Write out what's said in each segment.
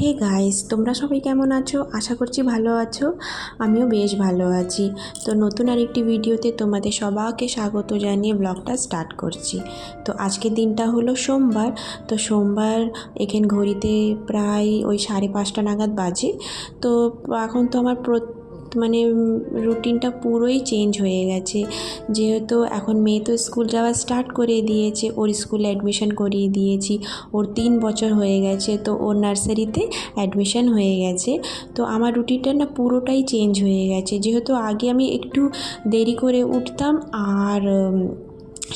Hey guys তোমরা সবাই কেমন আছো? আশা করছি ভালো আছো। আমিও বেশ ভালো আছি। তো নতুন আরেকটি ভিডিওতে তোমাদের সবাইকে স্বাগত জানিয়ে ব্লগটা স্টার্ট করছি। তো আজকের দিনটা হলো সোমবার। তো সোমবার এখান ঘড়িতে প্রায় ওই সাড়ে পাঁচটা নাগাদ বাজে। তো এখন তো আমার মানে রুটিনটা পুরোই চেঞ্জ হয়ে গেছে। যেহেতু এখন মেয়ে তো স্কুল যাওয়া স্টার্ট করে দিয়েছে, ওর স্কুলে অ্যাডমিশন করিয়ে দিয়েছি, ওর তিন বছর হয়ে গেছে, তো ওর নার্সারিতে অ্যাডমিশন হয়ে গেছে। তো আমার রুটিনটা না পুরোটাই চেঞ্জ হয়ে গেছে। যেহেতু আগে আমি একটু দেরি করে উঠতাম আর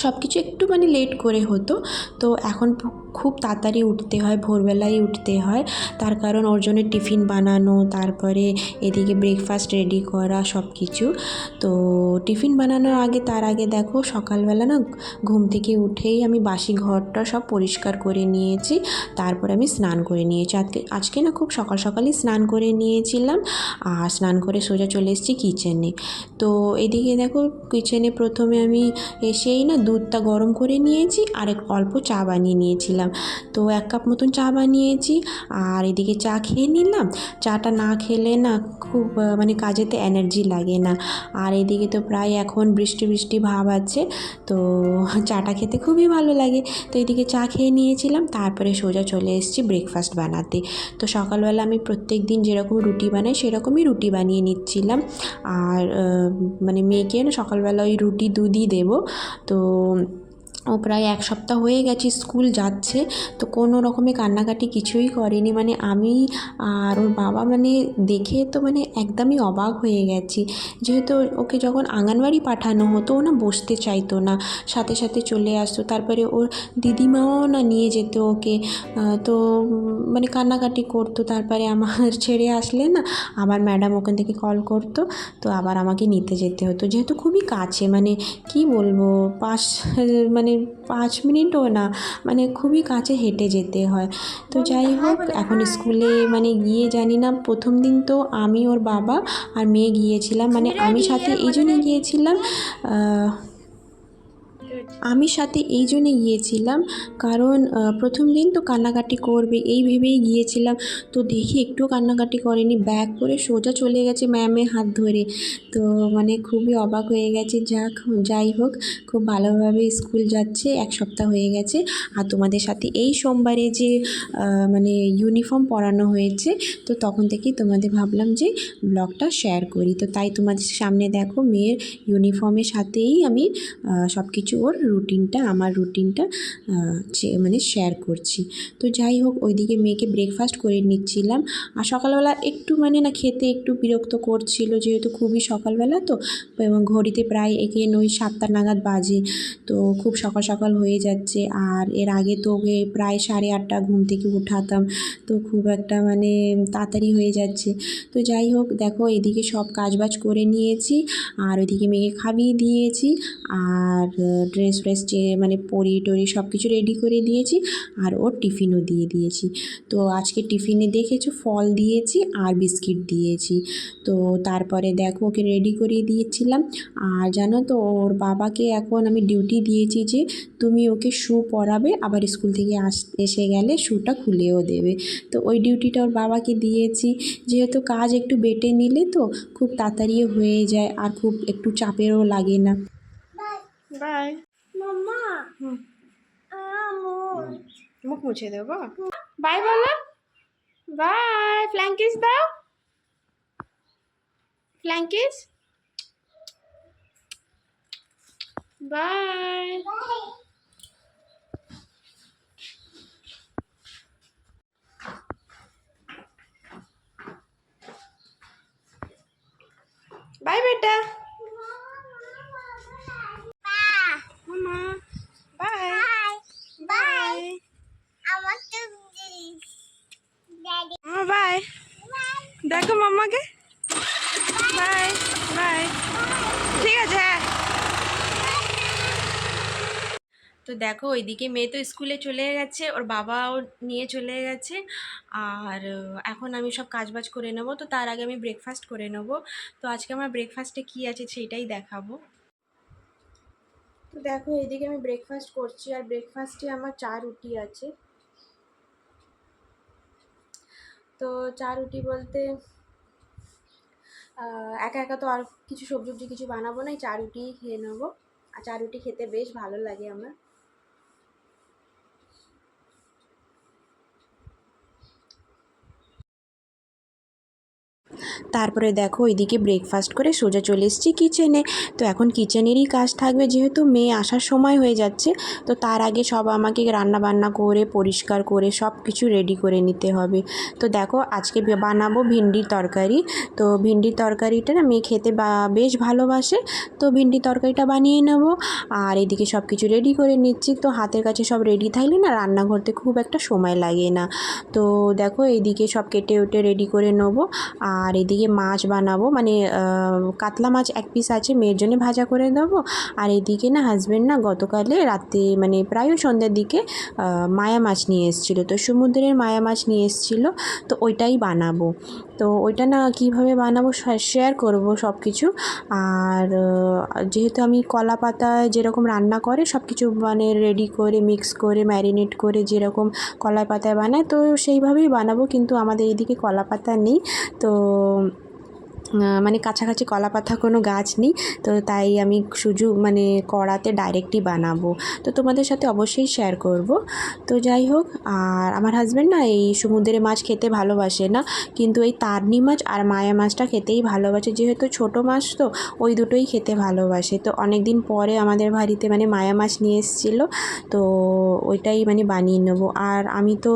সব কিছু একটু মানে লেট করে হতো, তো এখন খুব তাড়াতাড়ি উঠতে হয়, ভোরবেলায় উঠতে হয়। তার কারণ ওর জন্য টিফিন বানানো, তারপরে এদিকে ব্রেকফাস্ট রেডি করা সব কিছু তো টিফিন বানানোর আগে, তার আগে দেখো সকালবেলা না ঘুম থেকে উঠেই আমি বাসি ঘরটা সব পরিষ্কার করে নিয়েছি। তারপর আমি স্নান করে নিয়েছি। আজকে আজকে না খুব সকাল সকালই স্নান করে নিয়েছিলাম। আর স্নান করে সোজা চলে এসেছি কিচেনে তো এদিকে দেখো কিচেনে প্রথমে আমি এসেই না দুধটা গরম করে নিয়েছি, আর অল্প চা বানিয়ে নিয়েছিলাম। তো এক কাপ মতন চা বানিয়েছি আর এদিকে চা খেয়ে নিলাম। চাটা না খেলে না খুব মানে কাজেতে এনার্জি লাগে না। আর এদিকে তো প্রায় এখন বৃষ্টি বৃষ্টি ভাব আছে, তো চাটা খেতে খুবই ভালো লাগে। তো এদিকে চা খেয়ে নিয়েছিলাম, তারপরে সোজা চলে এসেছি ব্রেকফাস্ট বানাতে। তো সকালবেলা আমি প্রত্যেক দিন যেরকম রুটি বানাই, সেরকমই রুটি বানিয়ে নিচ্ছিলাম। আর মানে মেয়েকে সকালবেলা ওই রুটি দুধই দেবো। তো ও প্রায় এক সপ্তাহ হয়ে গেছে স্কুল যাচ্ছে, তো কোনো রকমে কান্নাকাটি কিছুই করেনি। মানে আমি আর ওর বাবা মানে দেখে তো মানে একদমই অবাক হয়ে গেছি। যেহেতু ওকে যখন আঙ্গনবাড়ি পাঠানো হতো, ও না বসতে চাইতো না। সাথে সাথে চলে আসতো। তারপরে ওর দিদিমাও না নিয়ে যেত ওকে। তো মানে কান্নাকাটি করতো। তারপরে আমার ছেড়ে আসলে না, আবার ম্যাডাম ওখান থেকে কল করতো, তো আবার আমাকে নিতে যেতে হতো। যেহেতু খুবই কাছে মানে কি বলব পাঁচ মানে পাঁচ মিনিটও না মানে খুবই কাছে হেঁটে যেতে হয়। তো যাই হোক এখন স্কুলে মানে গিয়ে জানি না প্রথম দিন তো আমি ওর বাবা আর মেয়ে গিয়েছিলাম মানে আমি সাথে এই জন্য গিয়েছিলাম আহ, আমি সাথে এই জন্যে গিয়েছিলাম, কারণ প্রথম দিন তো কান্নাকাটি করবে, এই ভেবেই গিয়েছিলাম। তো দেখি একটুও কান্নাকাটি করেনি, ব্যাগ করে সোজা চলে গেছে ম্যামের হাত ধরে। তো মানে খুবই অবাক হয়ে গেছে, যাক, যাই হোক, খুব ভালোভাবে স্কুল যাচ্ছে, এক সপ্তাহ হয়ে গেছে। আর তোমাদের সাথে এই সোমবারে যে মানে ইউনিফর্ম পরানো হয়েছে, তো তখন থেকেই তোমাদের ভাবলাম যে ব্লগটা শেয়ার করি। তো তাই তোমাদের সামনে দেখো মেয়ের ইউনিফর্মের সাথেই আমি সব কিছু ওর রুটিনটা, আমার রুটিনটা মানে শেয়ার করছি। তো যাই হোক, ওইদিকে মেয়েকে ব্রেকফাস্ট করে নিচ্ছিলাম। আর সকালবেলা একটু মানে না খেতে একটু বিরক্ত করছিল, যেহেতু খুবই সকালবেলা তো, এবং ঘড়িতে প্রায় এখানে ওই সাতটা নাগাদ বাজে। তো খুব সকাল সকাল হয়ে যাচ্ছে। আর এর আগে তো ওকে প্রায় সাড়ে আটটা ঘুম থেকে উঠাতাম। তো খুব একটা মানে তাড়াতাড়ি হয়ে যাচ্ছে। তো যাই হোক, দেখো এদিকে সব কাজবাজ করে নিয়েছি। আর ওইদিকে মেয়েকে খাইয়ে দিয়েছি। আর ড্রেস ফ্রেস মানে পরি টরি সব কিছু রেডি করে দিয়েছি আর ওর টিফিনও দিয়ে দিয়েছি। তো আজকে টিফিনে দেখেছ ফল দিয়েছি আর বিস্কিট দিয়েছি। তো তারপরে দেখো ওকে রেডি করে দিয়েছিলাম। আর জানো তো ওর বাবাকে এখন আমি ডিউটি দিয়েছি যে তুমি ওকে শু পরাবে আবার স্কুল থেকে আস এসে গেলে শুটা খুলেও দেবে। তো ওই ডিউটিটা ওর বাবাকে দিয়েছি। যেহেতু কাজ একটু বেটে নিলে তো খুব তাড়াতাড়ি হয়ে যায় আর খুব একটু চাপেরও লাগে না। বাই মুখ মুছে দেবো বাই বলো বাই ফ্ল্যাঙ্কিস দাও ফ্ল্যাঙ্কিস বাই বাই বেটা মামা বাই বাই আমার তো ড্যাডি মামা বাই দেখো মাম্মাকে বাই বাই ঠিক আছে হ্যাঁ তো দেখো ওইদিকে মেয়ে তো স্কুলে চলে গেছে, ওর বাবাও নিয়ে চলে গেছে। আর এখন আমি সব কাজবাজ করে নেব, তো তার আগে আমি ব্রেকফাস্ট করে নেব। তো আজকে আমার ব্রেকফাস্টে কী আছে সেইটাই দেখাবো। তো দেখো এদিকে আমি ব্রেকফাস্ট করছি, আর ব্রেকফাস্টে আমার চা রুটি আছে। তো চা রুটি বলতে একা একা তো আর কিছু সবজি কিছু বানাবো না চা রুটিই খেয়ে নেব। আর চা রুটি খেতে বেশ ভালো লাগে আমার। তারপরে দেখো ওইদিকে ব্রেকফাস্ট করে সোজা চলে এসেছি কিচেনে তো এখন কিচেনেরই কাজ থাকবে, যেহেতু মেয়ে আসার সময় হয়ে যাচ্ছে, তো তার আগে সব আমাকে রান্না বান্না করে, পরিষ্কার করে সব কিছু রেডি করে নিতে হবে। তো দেখো আজকে বানাবো ভিন্ডির তরকারি। তো ভিন্ডির তরকারিটা না মেয়ে খেতে বেশ ভালোবাসে, তো ভিন্ডির তরকারিটা বানিয়ে নেব। আর এদিকে সব কিছু রেডি করে নিচ্ছি। তো হাতের কাছে সব রেডি থাকলে না রান্না করতে খুব একটা সময় লাগে না। তো দেখো এইদিকে সব কেটে উটে রেডি করে নেব। আর এদিকে মাছ বানাবো মানে কাতলা মাছ এক পিস আছে, মেয়ের জন্য ভাজা করে দেবো। আর এদিকে না হাজব্যান্ড না গতকালে রাতে মানে প্রায় সন্ধ্যের দিকে মায়া মাছ নিয়ে এসেছিল। তো সমুদ্রের মায়া মাছ নিয়ে এসেছিল, তো ওইটাই বানাবো। তো ওইটা না কীভাবে বানাবো শেয়ার করব সব কিছু আর যেহেতু আমি কলা পাতায় যেরকম রান্না করে সব কিছু মানে রেডি করে মিক্স করে ম্যারিনেট করে যেরকম কলা পাতায় বানায়, তো সেইভাবেই বানাবো। কিন্তু আমাদের এইদিকে কলা পাতা নেই। তো মানে কাছাকাছি কলা পাতা কোনো গাছ নেই, তো তাই আমি সুজু মানে কড়াতে ডাইরেক্টই বানাবো। তো তোমাদের সাথে অবশ্যই শেয়ার করব। তো যাই হোক, আর আমার হাজব্যান্ড না এই সমুদ্রের মাছ খেতে ভালোবাসে না, কিন্তু এই তারনি মাছ আর মায়া মাছটা খেতেই ভালোবাসে। যেহেতু ছোট মাছ তো, ওই দুটোই খেতে ভালোবাসে। তো অনেক দিন পরে আমাদের বাড়িতে মানে মায়া মাছ নিয়ে এসেছিল, তো ওইটাই মানে বানিয়ে নেব। আর আমি তো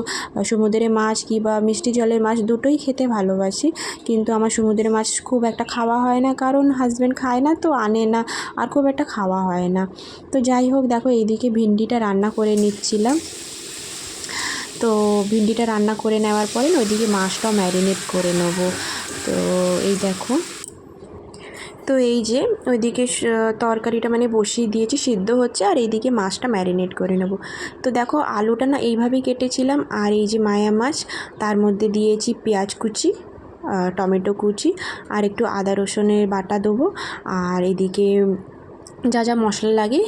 সমুদ্রের মাছ কিংবা মিষ্টি জলের মাছ দুটোই খেতে ভালোবাসি, কিন্তু আমার সমুদ্রের মাছ খুব একটা খাওয়া হয় না, কারণ হাজব্যান্ড খায় না তো আনে না, আর খুব একটা খাওয়া হয় না। তো যাই হোক, দেখো এইদিকে ভিন্ডিটা রান্না করে নিচ্ছিলাম। তো ভিন্ডিটা রান্না করে নেওয়ার পরে ওইদিকে মাছটাও ম্যারিনেট করে নেব। তো এই দেখো। তো এই যে ওইদিকে তরকারিটা মানে বসিয়ে দিয়েছি, সিদ্ধ হচ্ছে, আর এইদিকে মাছটা ম্যারিনেট করে নেব। তো দেখো আলুটা না এইভাবেই কেটেছিলাম, আর এই যে মায়া মাছ, তার মধ্যে দিয়েছি পেঁয়াজ কুচি। টমেটো কুচি আর একটু আদা রসুনের বাটা দেবো। আর এদিকে যা যা মশলা লাগে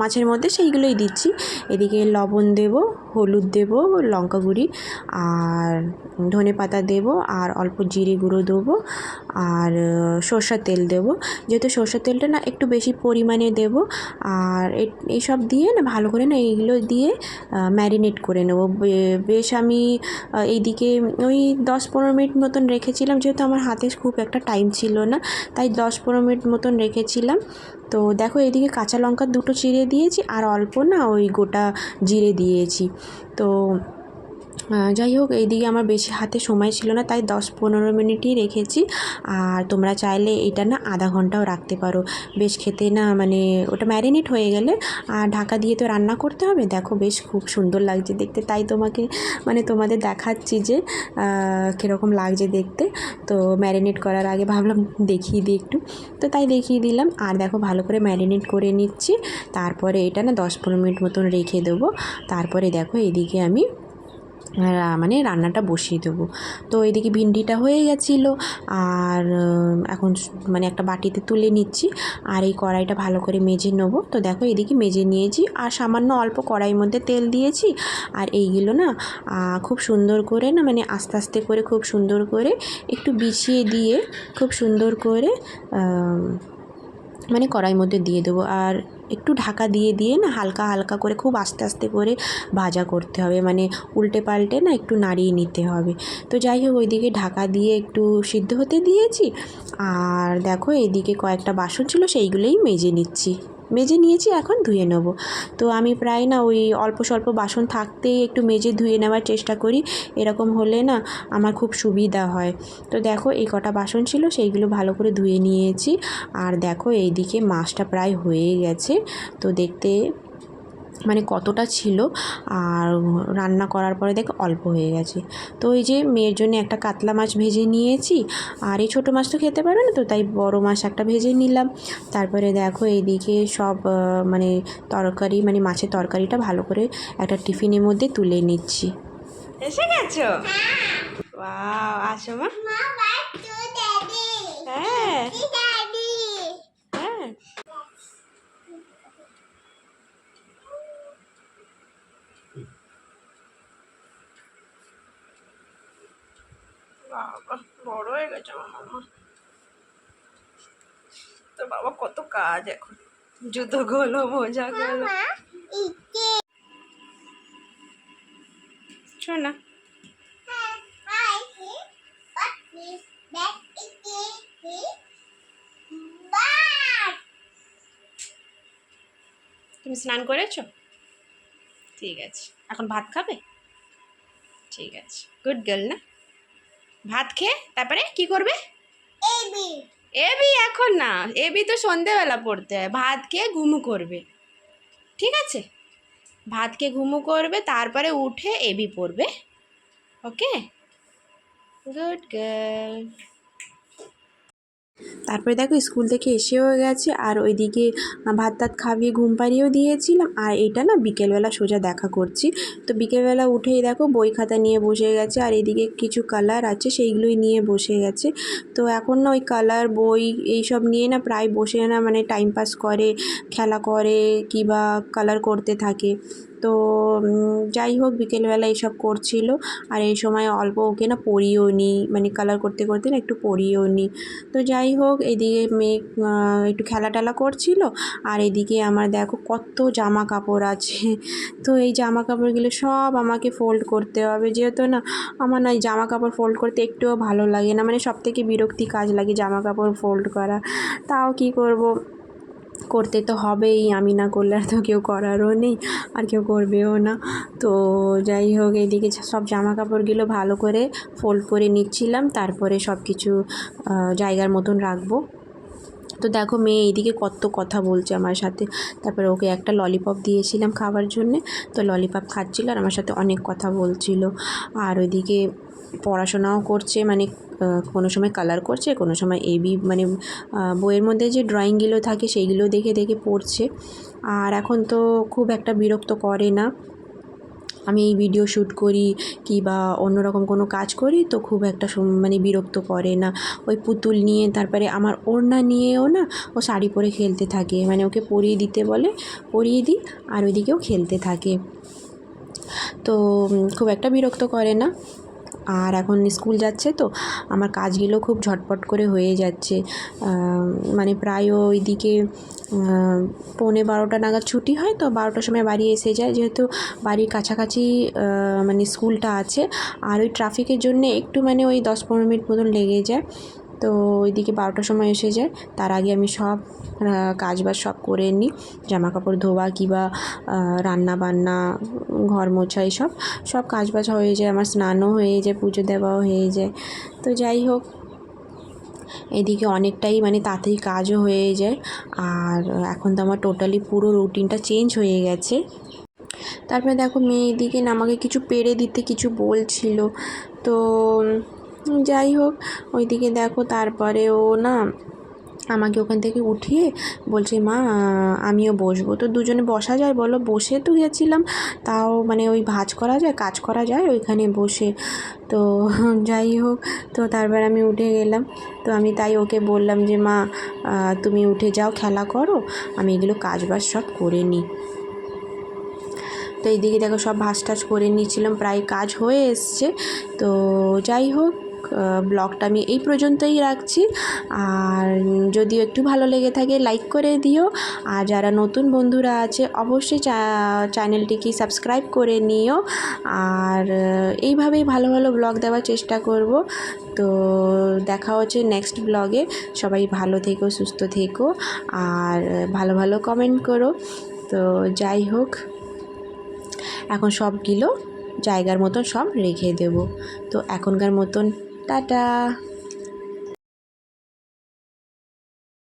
মাছের মধ্যে সেইগুলোই দিচ্ছি। এদিকে লবণ দেব, হলুদ দেব, লঙ্কা গুঁড়ি আর ধনে পাতা দেবো আর অল্প জিরে গুঁড়ো দেবো আর সর্ষের তেল দেবো। যেহেতু সর্ষের তেলটা না একটু বেশি পরিমাণে দেবো আর এইসব দিয়ে না ভালো করে না এইগুলো দিয়ে ম্যারিনেট করে নেব। বেশ আমি এইদিকে ওই দশ পনেরো মিনিট মতন রেখেছিলাম, যেহেতু আমার হাতে খুব একটা টাইম ছিল না, তাই দশ পনেরো মিনিট মতন রেখেছিলাম। তো দেখো এদিকে কাঁচা লঙ্কা দুটো চিরে দিয়েছি আর অল্প না ওই গোটা জিরে দিয়েছি। তো যাই হোক, এইদিকে আমার বেশি হাতে সময় ছিল না, তাই দশ পনেরো মিনিটই রেখেছি। আর তোমরা চাইলে এটা না আধা ঘন্টাও রাখতে পারো। বেশ খেতে না মানে ওটা ম্যারিনেট হয়ে গেলে, আর ঢাকা দিয়ে তো রান্না করতে হবে। দেখো বেশ খুব সুন্দর লাগছে দেখতে, তাই তোমাকে মানে তোমাদের দেখাচ্ছি যে কীরকম লাগছে দেখতে। তো ম্যারিনেট করার আগে ভাবলাম দেখিয়ে দিই একটু। তো তাই দেখিয়ে দিলাম। আর দেখো ভালো করে ম্যারিনেট করে নিচ্ছি। তারপরে এটা না দশ পনেরো মিনিট মতন রেখে দেবো। তারপরে দেখো এদিকে আমি মানে রান্নাটা বসিয়ে দেবো। তো এদিকে ভিন্ডিটা হয়ে গেছিল আর এখন মানে একটা বাটিতে তুলে নিচ্ছি আর এই কড়াইটা ভালো করে মেজে নেব। তো দেখো এদিকে মেজে নিয়েছি আর সামান্য অল্প কড়াইয়ের মধ্যে তেল দিয়েছি আর এইগুলো না খুব সুন্দর করে না মানে আস্তে আস্তে করে খুব সুন্দর করে একটু বিছিয়ে দিয়ে, খুব সুন্দর করে মানে কড়াইয়ের মধ্যে দিয়ে দেবো। আর একটু ঢাকা দিয়ে দিয়ে না হালকা হালকা করে খুব আস্তে আস্তে করে ভাজা করতে হবে। মানে উল্টে পাল্টে না একটু নাড়িয়ে নিতে হবে। তো যাই হোক, ওইদিকে ঢাকা দিয়ে একটু সিদ্ধ হতে দিয়েছি। আর দেখো, এইদিকে কয়েকটা বাসন ছিল, সেইগুলোই মেজে নিচ্ছি। মেজে নিয়েছি, এখন ধুয়ে নেব। তো আমি প্রায় না ওই অল্প স্বল্প বাসন থাকতেই একটু মেজে ধুয়ে নেওয়ার চেষ্টা করি, এরকম হলে না আমার খুব সুবিধা হয়। তো দেখো এই কটা বাসন ছিল, সেইগুলো ভালো করে ধুয়ে নিয়েছি। আর দেখো এইদিকে মাছটা প্রায় হয়ে গেছে। তো দেখতে মানে কতটা ছিল আর রান্না করার পরে দেখ অল্প হয়ে গেছে। তো এই যে মেয়ের জন্য একটা কাতলা মাছ ভেজে নিয়েছি আর এই ছোটো মাছ তো খেতে পারবে না তো তাই বড় মাছ একটা ভেজে নিলাম। তারপরে দেখো এইদিকে সব মানে তরকারি মানে মাছের তরকারিটা ভালো করে একটা টিফিনের মধ্যে তুলে নিচ্ছি। এসে গেছো? ওয়াও আসো মা. হ্যাঁ বাবা বড় হয়ে গেছে আমার মামা তো বাবা কত কাজ এখন। জুতো গলো মোজা গলো। শোনা তুমি স্নান করেছ? ঠিক আছে। এখন ভাত খাবে? ঠিক আছে। গুড গার্ল না? ভাত খেয়ে তারপরে কি করবে? এবি এবি এখন না, এবি তো সন্ধেবেলা পড়তে হয়, ভাত খেয়ে ঘুমু করবে। ঠিক আছে? ভাত খেয়ে ঘুমু করবে, তারপরে উঠে এবি পড়বে। ওকে? Good girl. তারপরে দেখো স্কুল থেকে এসেও গেছে, আর ওইদিকে ভাত টাত খাইয়ে ঘুম পাড়িয়েও দিয়েছিলাম, আর এটা না বিকেলবেলা সোজা দেখা করছি। তো বিকেলবেলা উঠেই দেখো বই খাতা নিয়ে বসে গেছে, আর এদিকে কিছু কালার আছে, সেইগুলোই নিয়ে বসে গেছে। তো এখন না ওই কালার, বই এইসব নিয়ে না প্রায় বসে না মানে টাইম পাস করে, খেলা করে, কিবা কালার করতে থাকে। তো যাই হোক বিকেলবেলা এইসব করছিল। আর এই সময় অল্প ওকে না পড়িয়েও নিই মানে কালার করতে করতে না একটু পড়িয়েও নিই তো যাই হোক, এদিকে মেয়ে একটু খেলা টেলা করছিল। আর এদিকে আমার দেখো কত জামা কাপড় আছে। তো এই জামা কাপড়গুলো সব আমাকে ফোল্ড করতে হবে। যেহেতু না, আমার না জামা কাপড় ফোল্ড করতে একটুও ভালো লাগে না। মানে সব থেকে বিরক্তি কাজ লাগে জামা কাপড় ফোল্ড করা। তাও কি করব? করতে তো হবেই, আমি না করলে আর তো কেউ করারও নেই, আর কেউ করবেও না। তো যাই হোক, এইদিকে সব জামা কাপড়গুলো ভালো করে ফোল্ড করে নিচ্ছিলাম, তারপরে সব কিছু জায়গার মতন রাখব। তো দেখো মেয়ে এইদিকে কত কথা বলছে আমার সাথে। তারপরে ওকে একটা ললিপপ দিয়েছিলাম খাওয়ার জন্যে, তো ললিপপ খাচ্ছিল আর আমার সাথে অনেক কথা বলছিল। আর ওইদিকে পড়াশোনাও করছে মানে কোনো সময় কালার করছে, কোনো সময় এবি মানে বইয়ের মধ্যে যে ড্রয়িংগুলো থাকে সেইগুলো দেখে দেখে পড়ছে। আর এখন তো খুব একটা বিরক্ত করে না। আমি এই ভিডিও শ্যুট করি কি বা অন্যরকম কোনো কাজ করি তো খুব একটা মানে বিরক্ত করে না। ওই পুতুল নিয়ে, তারপরে আমার ওড়না নিয়েও না ও শাড়ি পরে খেলতে থাকে। মানে ওকে পরিয়ে দিতে বলে, পরিয়ে দিই আর ওইদিকেও খেলতে থাকে। তো খুব একটা বিরক্ত করে না। আর এখন স্কুল যাচ্ছে তো, আমার কাজগুলো খুব ঝটপট করে হয়ে যাচ্ছে। মানে প্রায় ওইদিকে পৌনে বারোটা নাগাদ ছুটি হয় তো বারোটার সময় বাড়ি এসে যায়। যেহেতু বাড়ির কাছাকাছি মানে স্কুলটা আছে, আর ওই ট্রাফিকের জন্য একটু মানে ওই দশ পনেরো মিনিট মতন লেগে যায়। তো ওইদিকে বারোটার সময় এসে যায়। তার আগে আমি সব আহ, কাজবাজ সব করে নিই। জামা কাপড় ধোয়া কিবা রান্না বান্না ঘর মোছা এইসব সব কাজবাজ হয়ে যায় আমার স্নানও হয়ে যায় পুজো দেওয়াও হয়ে যায়। তো যাই হোক এদিকে অনেকটাই মানে তাড়াতাড়ি কাজও হয়ে যায়। আর এখন তো আমার টোটালি পুরো রুটিনটা চেঞ্জ হয়ে গেছে। তারপরে দেখো মেয়ে এদিকে আমাকে কিছু পেরে দিতে কিছু বলছিল। তো যাই হোক, ওইদিকে দেখো তারপরে ও না আমাকে ওখান থেকে উঠিয়ে বলছে, মা, আমিও বসবো। তো দুজনে বসা যায়, বলো, বসে তো গেছিলাম, তাও মানে ওই ভাজ করা যায়, কাজ করা যায় ওইখানে বসে। তো যাই হোক, তো তারপর আমি উঠে গেলাম। তো আমি তাই ওকে বললাম যে, মা তুমি উঠে যাও, খেলা করো, আমি এগুলো কাজ বাজ সব করে নিই। তো এইদিকে দেখো সব ভাজ টাজ করে নিয়েছিলাম, প্রায় কাজ হয়ে এসছে। তো যাই হোক ব্লগটা আমি এই পর্যন্তই রাখছি। আর যদিও একটু ভালো লেগে থাকে লাইক করে দিও। আর যারা নতুন বন্ধুরা আছে, অবশ্যই চ্যানেলটিকে সাবস্ক্রাইব করে নিও। আর এইভাবেই ভালো ভালো ব্লগ দেওয়ার চেষ্টা করব। তো দেখা হচ্ছে নেক্সট ব্লগে সবাই ভালো থেকো, সুস্থ থেকো। আর ভালো ভালো কমেন্ট করো। তো যাই হোক, এখন সবগুলো জায়গার মতন সব রেখে দেব। তো এখনকার মতন Dadah.